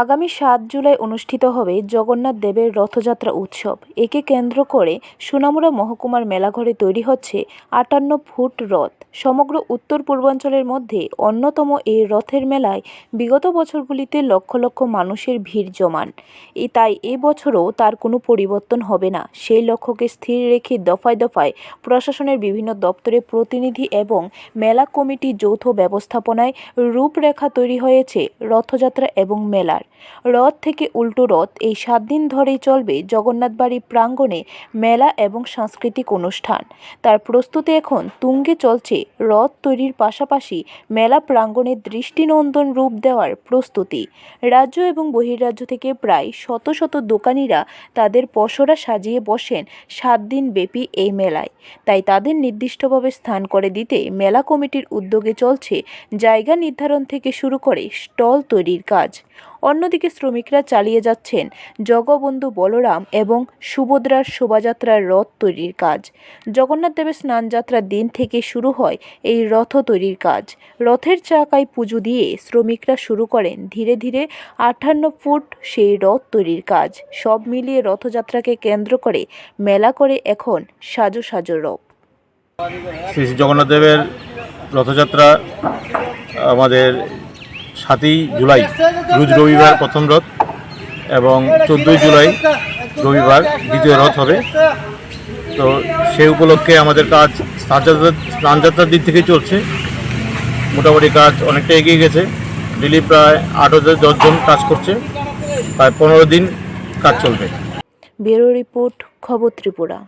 আগামী সাত জুলাই অনুষ্ঠিত হবে জগন্নাথ দেবের রথযাত্রা উৎসব। একে কেন্দ্র করে সুনামুড়া মহকুমার মেলাঘরে তৈরি হচ্ছে আটান্ন ফুট রথ। সমগ্র উত্তর পূর্বাঞ্চলের মধ্যে অন্যতম এই রথের মেলায় বিগত বছরগুলিতে লক্ষ লক্ষ মানুষের ভিড় জমান। এ তাই এ বছরও তার কোনো পরিবর্তন হবে না। সেই লক্ষ্যকে স্থির রেখে দফায় দফায় প্রশাসনের বিভিন্ন দপ্তরে প্রতিনিধি এবং মেলা কমিটি যৌথ ব্যবস্থাপনায় রূপরেখা তৈরি হয়েছে রথযাত্রা এবং মেলার। রথ থেকে উল্টো রথ এই সাত দিন ধরেই চলবে জগন্নাথ বাড়ি প্রাঙ্গণে মেলা এবং সাংস্কৃতিক অনুষ্ঠান। তার প্রস্তুতি এখন তুঙ্গে চলছে রথ তৈরির পাশাপাশি মেলা প্রাঙ্গণে দৃষ্টিনন্দন রূপ দেওয়ার প্রস্তুতি। রাজ্য এবং বহির্রাজ্য থেকে প্রায় শত শত দোকানিরা তাদের পসরা সাজিয়ে বসেন সাত দিন ব্যাপী এই মেলায়। তাই তাদের নির্দিষ্টভাবে স্থান করে দিতে মেলা কমিটির উদ্যোগে চলছে জায়গা নির্ধারণ থেকে শুরু করে স্টল তৈরির কাজ। অন্যদিকে শ্রমিকরা চালিয়ে যাচ্ছেন জগবন্ধু বলরাম এবং সুভদ্রার শোভাযাত্রার রথ তৈরির কাজ। জগন্নাথ দেবের স্নানযাত্রার দিন থেকে শুরু হয় এই রথ তৈরির কাজ। রথের চাকায় পুজো দিয়ে শ্রমিকরা শুরু করেন ধীরে ধীরে আটান্ন ফুট সেই রথ তৈরির কাজ। সব মিলিয়ে রথযাত্রাকে কেন্দ্র করে মেলা করে এখন সাজো সাজো রথ শ্রী শ্রী জগন্নাথ দেবের রথযাত্রা আমাদের সাতই জুলাই, রোজ রবিবার প্রথম রথ এবং চোদ্দোই জুলাই রবিবার দ্বিতীয় রথ হবে। তো সেই উপলক্ষে আমাদের কাজ স্নানযাত্রা স্নানযাত্রার দিক থেকেই চলছে। মোটামুটি কাজ অনেকটা এগিয়ে গেছে। ডেলি প্রায় আট হাজার দশজন কাজ করছে। প্রায় পনেরো দিন কাজ চলবে। ব্যুরো রিপোর্ট, খবর ত্রিপুরা।